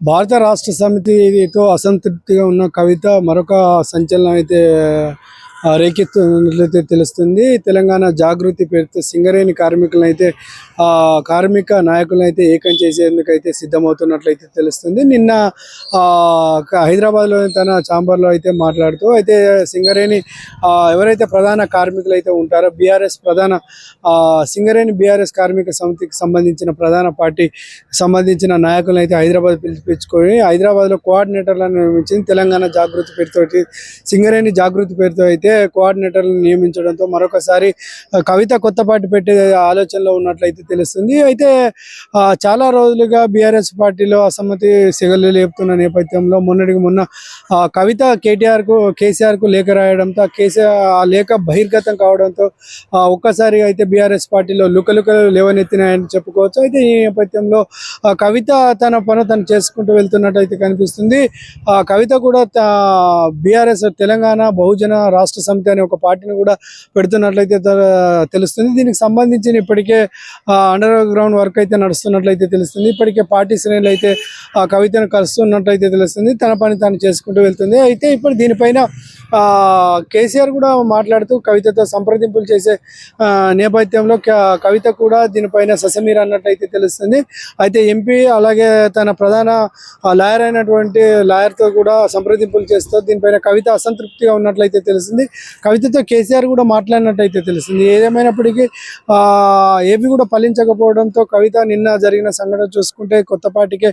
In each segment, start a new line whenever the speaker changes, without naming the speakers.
భారత రాష్ట్ర సమితితో అసంతృప్తిగా ఉన్న కవిత మరొక సంచలనం అయితే రేకెత్తున్నట్లయితే తెలుస్తుంది. తెలంగాణ జాగృతి పేరుతో సింగరేణి కార్మికులను అయితే కార్మిక నాయకులను అయితే ఏకం చేసేందుకు అయితే సిద్ధమవుతున్నట్లయితే తెలుస్తుంది. నిన్న ఆ, హైదరాబాద్లో తన ఛాంబర్లో అయితే మాట్లాడుతూ అయితే సింగరేణి ఎవరైతే ప్రధాన కార్మికులు అయితే ఉంటారో బీఆర్ఎస్ ప్రధాన ఆ, సింగరేణి బీఆర్ఎస్ కార్మిక సమితికి సంబంధించిన ప్రధాన పార్టీ సంబంధించిన నాయకులను అయితే హైదరాబాద్ పిలిపించుకొని హైదరాబాద్లో కోఆర్డినేటర్లను నిర్మించింది తెలంగాణ జాగృతి పేరుతోటి సింగరేణి జాగృతి పేరుతో అయితే కోఆర్డినేటర్లను నియమించడంతో మరొకసారి కవిత కొత్త పెట్టే ఆలోచనలో ఉన్నట్లయితే తెలుస్తుంది. అయితే చాలా రోజులుగా బీఆర్ఎస్ పార్టీలో అసమ్మతి సిగలు లేపుతున్న నేపథ్యంలో మొన్నటికి మొన్న ఆ, కవిత కేటీఆర్కు కేసీఆర్కు లేఖ రాయడంతో కేసీఆర్ ఆ లేఖ బహిర్గతం కావడంతో ఒక్కసారిగా అయితే బీఆర్ఎస్ పార్టీలో లుకలుకలు లేవనెత్తినాయని చెప్పుకోవచ్చు. అయితే ఈ నేపథ్యంలో ఆ, కవిత తన పను తను చేసుకుంటూ వెళ్తున్నట్టు అయితే కనిపిస్తుంది. ఆ కవిత కూడా బీఆర్ఎస్ తెలంగాణ బహుజన రాష్ట్ర సమితి అనే ఒక పార్టీని కూడా పెడుతున్నట్లయితే తెలుస్తుంది. దీనికి సంబంధించిన ఇప్పటికే అండర్ గ్రౌండ్ వర్క్ అయితే నడుస్తున్నట్లయితే తెలుస్తుంది. ఇప్పటికే పార్టీ శ్రేణులు అయితే ఆ కవితను కలుస్తున్నట్లయితే తెలుస్తుంది. తన పని తాను చేసుకుంటూ వెళ్తుంది. అయితే ఇప్పుడు దీనిపైన కేసీఆర్ కూడా మాట్లాడుతూ కవితతో సంప్రదింపులు చేసే నేపథ్యంలో క- కవిత కూడా దీనిపైన ససమీర్ అన్నట్లయితే తెలుస్తుంది. అయితే ఎంపీ అలాగే తన ప్రధాన లాయర్ అయినటువంటి లాయర్తో కూడా సంప్రదింపులు చేస్తూ దీనిపైన కవిత అసంతృప్తిగా ఉన్నట్లయితే తెలుస్తుంది. కవితతో కేసీఆర్ కూడా మాట్లాడినట్టయితే తెలుస్తుంది. ఏదేమైనప్పటికీ ఆ, ఏవి కూడా ఫలించకపోవడంతో కవిత నిన్న జరిగిన సంఘటన చూసుకుంటే కొత్త పార్టీకే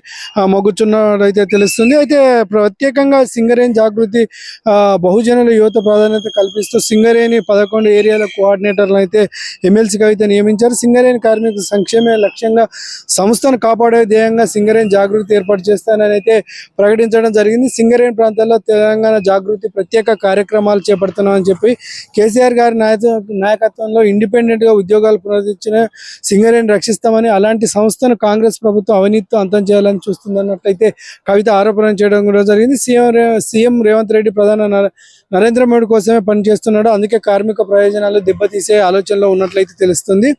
తెలుస్తుంది. అయితే ప్రత్యేకంగా సింగరేణి జాగృతి ఆ, బహుజనుల యువత ప్రాధాన్యత కల్పిస్తూ సింగరేణి పదకొండు ఏరియాల కోఆర్డినేటర్లు అయితే ఎమ్మెల్సీగా కవిత నియమించారు. సింగరేణి కార్మిక సంక్షేమే లక్ష్యంగా సంస్థను కాపాడే ధ్యేయంగా సింగరేణి జాగృతి ఏర్పాటు చేస్తానని అయితే ప్రకటించడం జరిగింది. సింగరేణి ప్రాంతాల్లో తెలంగాణ జాగృతి ప్రత్యేక కార్యక్రమాలు చేపడుతున్నామని చెప్పి కేసీఆర్ గారి నాయక నాయకత్వంలో ఇండిపెండెంట్గా ఉద్యోగాలు పునరుద్ధరించిన సింగరేణి రక్షిస్తామని అలాంటి సంస్థను కాంగ్రెస్ ప్రభుత్వం అవినీతితో అంతం చేయాలని చూస్తుందన్నట్లయితే కవిత ఆరోపణ చేయడం కూడా జరిగింది. సీఎం సీఎం రేవంత్ రెడ్డి ప్రధాన నరేంద్ర మోడీ కోసమే పనిచేస్తున్నాడు. అందుకే కార్మిక ప్రయోజనాలు దెబ్బతీసే ఆలోచనలో ఉన్నట్లయితే తెలుస్తుంది.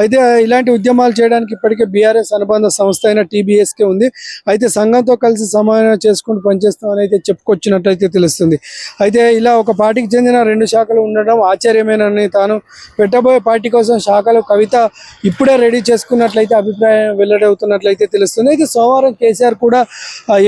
అయితే ఇలాంటి ఉద్యమాలు చేయడానికి ఇప్పటికే బీఆర్ఎస్ అనుబంధ సంస్థ అయిన టీబీఎస్కే ఉంది. అయితే సంఘంతో కలిసి సమన్వయం చేసుకుంటూ పనిచేస్తామని అయితే చెప్పుకొచ్చినట్లయితే తెలుస్తుంది. అయితే ఇలా ఒక పార్టీకి చెందిన రెండు శాఖలు ఉండడం ఆశ్చర్యమేనని తాను పెట్టబోయే పార్టీ కోసం శాఖలు కవిత ఇప్పుడే రెడీ చేసుకున్నట్లయితే అభిప్రాయం వెల్లడవుతున్నట్లయితే తెలుస్తుంది. అయితే సోమవారం కేసీఆర్ కూడా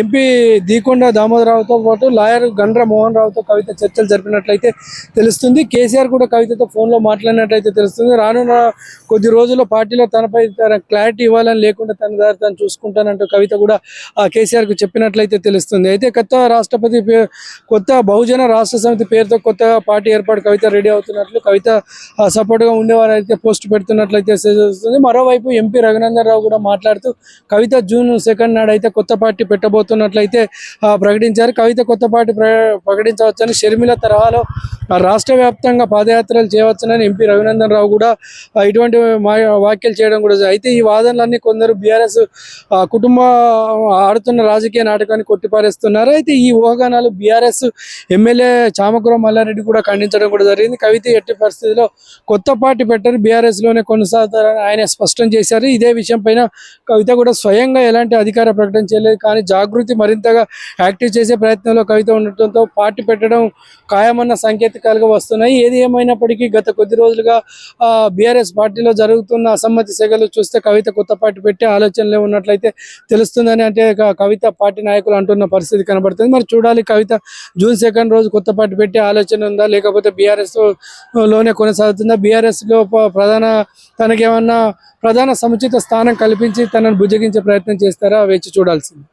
ఎంపీ దీకొండ దామోదరరావుతో పాటు లాయర్ గండ్ర మోహన్ రావుతో కవిత చర్చలు జరిపినట్లయితే తెలుస్తుంది. కేసీఆర్ కూడా కవితతో ఫోన్లో మాట్లాడినట్లయితే తెలుస్తుంది. రానున్న కొద్ది రోజుల్లో పార్టీలో తనపై తన క్లారిటీ ఇవ్వాలని లేకుండా తన దారి తను చూసుకుంటానంటూ కవిత కూడా ఆ, కేసీఆర్కు చెప్పినట్లయితే తెలుస్తుంది. అయితే కొత్త రాష్ట్రపతి కొత్త బహుజన రాష్ట్ర సమితి పేరుతో కొత్త పార్టీ ఏర్పాటు కవిత రెడీ అవుతున్నట్లు కవిత సపోర్ట్గా ఉండేవారు అయితే పోస్ట్ పెడుతున్నట్లయితే తెలుస్తుంది. మరోవైపు ఎంపీ రఘునందన్ రావు కూడా మాట్లాడుతూ కవిత జూన్ సెకండ్ నాడు అయితే కొత్త పార్టీ పెట్టబోతున్నట్లయితే ఆ, ప్రకటించారు. కవిత కొత్త పార్టీ ప్ర- ప్రకటించవచ్చని షర్మిల తరహాలో రాష్ట్ర వ్యాప్తంగా పాదయాత్రలు చేయవచ్చునని ఎంపీ రఘునందన్ రావు కూడా ఇటువంటి వ్యాఖ్యలు చేయడం కూడా అయితే ఈ వాదనలన్నీ కొందరు బీఆర్ఎస్ కుటుంబ ఆడుతున్న రాజకీయ నాటకాన్ని కొట్టిపారేస్తున్నారు. అయితే ఈ ఊహాగానాలు బీఆర్ఎస్ ఎమ్మెల్యే చామకురం మల్లారెడ్డి కూడా ఖండించడం కూడా జరిగింది. కవిత ఎట్టి పరిస్థితిలో కొత్త పార్టీ పెట్టని బీఆర్ఎస్లోనే కొనసాగుతారని ఆయన స్పష్టం చేశారు. ఇదే విషయం పైన కవిత కూడా స్వయంగా ఎలాంటి అధికార ప్రకటన చేయలేదు. కానీ జాగృతి మరింతగా యాక్టివ్ చేసే ప్రయత్నంలో కవిత ఉండటంతో పార్టీ పెట్టడం ఖాయమన్న సాంకేతికాలుగా వస్తున్నాయి. ఏది ఏమైనప్పటికీ గత కొద్ది రోజులుగా బీఆర్ఎస్ పార్టీలో జరుగుతున్న అసమ్మతి సెగలు చూస్తే కవిత కొత్త పార్టీ పెట్టే ఆలోచనలే ఉన్నట్లయితే తెలుస్తుందని అంటే కవిత పార్టీ నాయకులు అంటున్న పరిస్థితి కనబడుతుంది. మరి చూడాలి కవిత జూన్ సెకండ్ రోజు కొత్త పార్టీ పెట్టే ఆలోచన ఉందా? లేకపోతే బీఆర్ఎస్లోనే కొనసాగుతుందా? బీఆర్ఎస్లో ప్రధాన తనకేమన్నా ప్రధాన సముచిత స్థానం కల్పించి తనను భుజగించే ప్రయత్నం చేస్తారా? వేచి చూడాల్సింది.